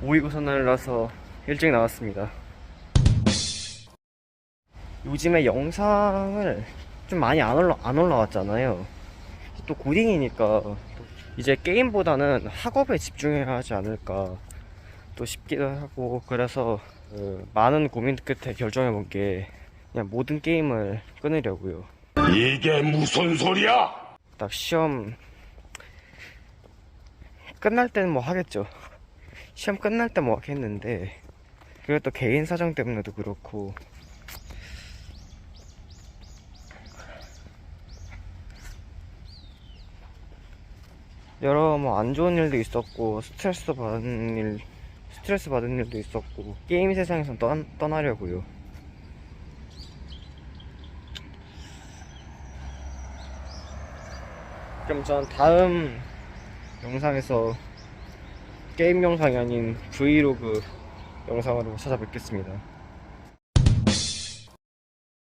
모의고사날라서 일찍 나왔습니다. 요즘에 영상을 좀 많이 안, 올라, 안 올라왔잖아요. 또 고딩이니까 또 이제 게임보다는 학업에 집중해야 하지 않을까 또 싶기도 하고 그래서 그 많은 고민 끝에 결정해 본 게 그냥 모든 게임을 끊으려고요. 이게 무슨 소리야? 딱 시험 끝날 때는 뭐 하겠죠. 시험 끝날 때뭐 하겠는데 그게 또 개인 사정 때문에도 그렇고 여러 뭐 안 좋은 일도 있었고 스트레스 받은 일 스트레스 받은 일도 있었고 게임 세상에서 떠, 떠나려고요. 그럼 전 다음 영상에서 게임 영상이 아닌 브이로그 영상으로 찾아뵙겠습니다.